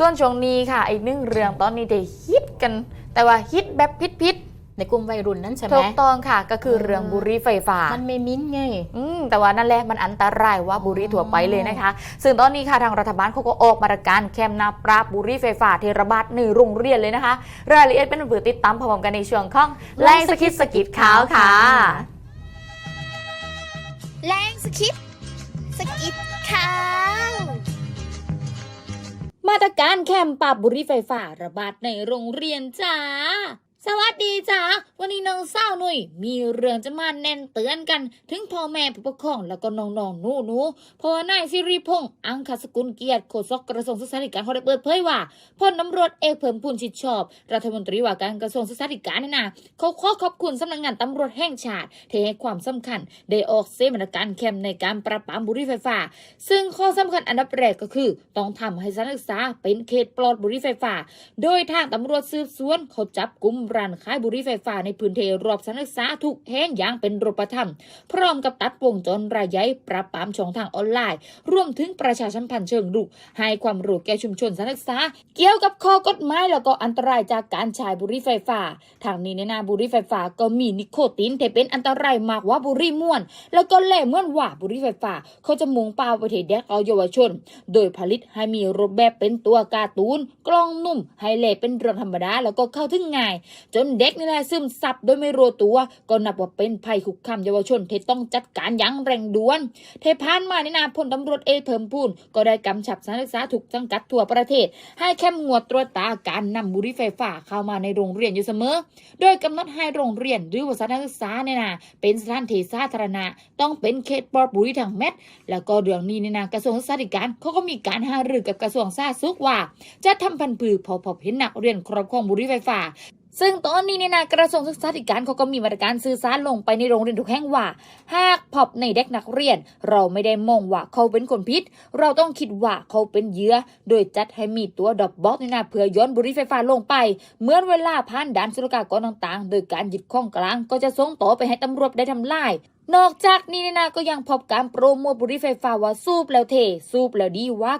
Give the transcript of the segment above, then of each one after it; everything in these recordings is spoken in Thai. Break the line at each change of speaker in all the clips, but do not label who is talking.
ส่วนช่วงนี้ค่ะ อีกหนึ่งเรื่องตอนนี้ได้ฮิตกัน แต่ว่าฮิตแบบพิษ
ในกลุ่มวัยรุ่นนั้นใช่
ๆ
ไหม
ถูกต้องค่ะ ก็คือ
เออ
เรื่องบุหรี่ไฟฟ้า
มันไม่มิ้นไง
อืมแต่ว่านั่นแหละมันอันตรายว่าบุหรี่ถั่วไปเลยนะคะ ซึ่งตอนนี้ค่ะทางรัฐบาลเขาก็ออกมาตรการแคมนาปราบบุหรี่ไฟฟ้าเทระบาดในโรงเรียนเลยนะคะ รายละเอียดเป็นเบื่อติดตามพร้อมๆกันในช่วงของแรงสกิดสกิดขาวค่ะ
แรงสคิปสกิดข่าว
มา ตรการแคมปรับบุหรี่ไฟฟ้าระบาดในโรงเรียนจ้า สวัสดีจ้าวันนี้น้องสาวหนุ่ยมีเรื่องจะมาแน่นเตือนกัน ถึงพ่อแม่ผู้ปกครองแล้วก็น้องๆหนูหนูเพราะว่านายสิริพงษ์อังคสกุลเกียรติโฆษกกระทรวงศึกษาธิการเขาได้เปิดเผยว่าพลตำรวจเอกเพิ่มพูนชิดชอบ รัฐมนตรีว่าการกระทรวงศึกษาธิการนี่นะเขาขอขอบคุณสำนักงานตำรวจแห่งชาติที่ให้ความสำคัญได้ออกเสมาตรการเข้มในการปราบปรามบุหรี่ไฟฟ้า ซึ่งข้อสำคัญอันดับแรกก็คือ ต้องทำให้สถานศึกษาเป็นเขตปลอดบุหรี่ไฟฟ้า โดยทางตำรวจสืบสวนเขาจับกลุ่มร้านขายบุหรี่ไฟฟ้าในพื้นที่รอบสถานศึกษาทุกแห่งอย่างเป็นรูปธรรม พร้อมกับตัดวงจรรายใหญ่ปราบปรามช่องทางออนไลน์ รวมถึงประชาสัมพันธ์เชิงรุก ให้ความรู้แก่ชุมชนสถานศึกษา เกี่ยวกับข้อกฎหมายแล้วก็อันตรายจากการใช้บุหรี่ไฟฟ้า ทางนี้ในนาบุหรี่ไฟฟ้าก็มีนิโคตินที่เป็นอันตรายมากว่าบุหรี่ม่วน แล้วก็แหล่เมื่อนว่าบุหรี่ไฟฟ้า เขาจะมุ่งเป้าไปที่เด็กเอาเยาวชน โดยผลิตให้มีรูปแบบเป็นตัวการ์ตูน กล้องนุ่ม ให้เล่เป็นเรื่องธรรมดาแล้วก็เข้าถึงง่ายจนเด็กนี่แหละซึมซับโดยไม่รู้ตัวก็นับว่าเป็นภัยคุกคามเยาวชนที่ต้องจัดการอย่างเร่งด่วน เทพานมาในนาพลตำรวจเอกเพิ่มพูนก็ได้กำชับสถานศึกษาทุกสังกัดทั่วประเทศ ให้เข้มงวดตรวจตาการนำบุหรี่ไฟฟ้าเข้ามาในโรงเรียนอยู่เสมอ โดยกำหนดให้โรงเรียนหรือว่าสถานศึกษาเนี่ยนะเป็นสถานที่สาธารณะต้องเป็นเขตปลอดบุหรี่ทางเม็ด แล้วก็เรื่องนี้เนี่ยนะกระทรวงศึกษาธิการเขาก็มีการหารือกับกระทรวงสาธารณสุขว่า จะทำพันธุ์ผือพอพบเห็นนักเรียนครอบครองบุหรี่ไฟฟ้า ซึ่งตอนนี้เนี่ยนะกระทรวงศึกษาธิการเขาก็มีมาตรการสื่อสารลงไปในโรงเรียนทุกแห่งว่า หากพบในเด็กนักเรียน เราไม่ได้มองว่าเขาเป็นคนพิษ เราต้องคิดว่าเขาเป็นเหยื่อโดยจัดให้มีตัวดอบบล็อกนี่นะเพื่อย้อนบุหรี่ไฟฟ้าลงไป เหมือนเวลาผ่านด่านสุลกากรต่างๆ โดยการยึดข้องกลาง ก็จะส่งต่อไปให้ตำรวจได้ทำลาย นอกจากนี้เนี่ยนะก็ยังพบการโปรโมทบุหรี่ไฟฟ้าว่าสูบแล้วเท สูบแล้วดีว่า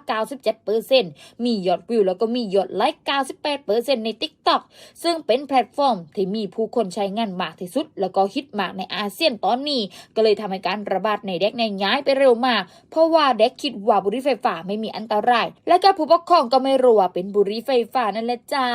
97%มียอดวิวแล้วก็มียอดไลค์ 98%ใน TikTok ซึ่งเป็นแพลตฟอร์มที่มีผู้คนใช้งานมากที่สุด แล้วก็ฮิตมากในอาเซียนตอนนี้ ก็เลยทำให้การระบาดในเด็กในย้ายไปเร็วมาก เพราะว่าเด็กคิดว่าบุหรี่ไฟฟ้าไม่มีอันตราย และก็ผู้ปกครองก็ไม่รู้ว่าเป็นบุหรี่ไฟฟ้านั่นแหละจ้า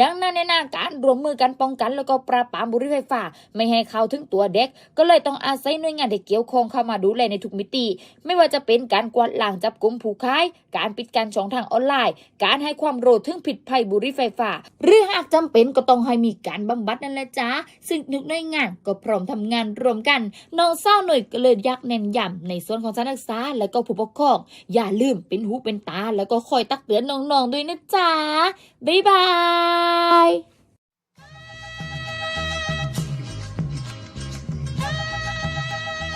ดังนั้นในนาการรวมมือกันป้องกัน แล้วก็ปราบปรามบุหรี่ไฟฟ้า ไม่ให้เข้าถึงตัวเด็กก็เลยต้องอาศัยหน่วยงานที่เกี่ยวข้องเข้ามาดูแลในทุกมิติ ไม่ว่าจะเป็นการกวาดล้างจับกลุ่มผู้ค้าย การปิดการช่องทางออนไลน์ การให้ความรู้ถึงผิดภัยบุหรี่ไฟฟ้า หรือหากจำเป็นก็ต้องให้มีการบำบัดนั่นแหละจ้าซึ่งทุกหน่วยงานก็พร้อมทำงานรวมกันน้องเศร้าหน่อยก็เลยยากเน้นย้ำในส่วนของสถานศึกษาและก็ผู้ปกครองอย่าลืมเป็นหูเป็นตาแล้วก็คอยตักเตือนน้องๆด้วยนะจ๊ะบ๊ายบาย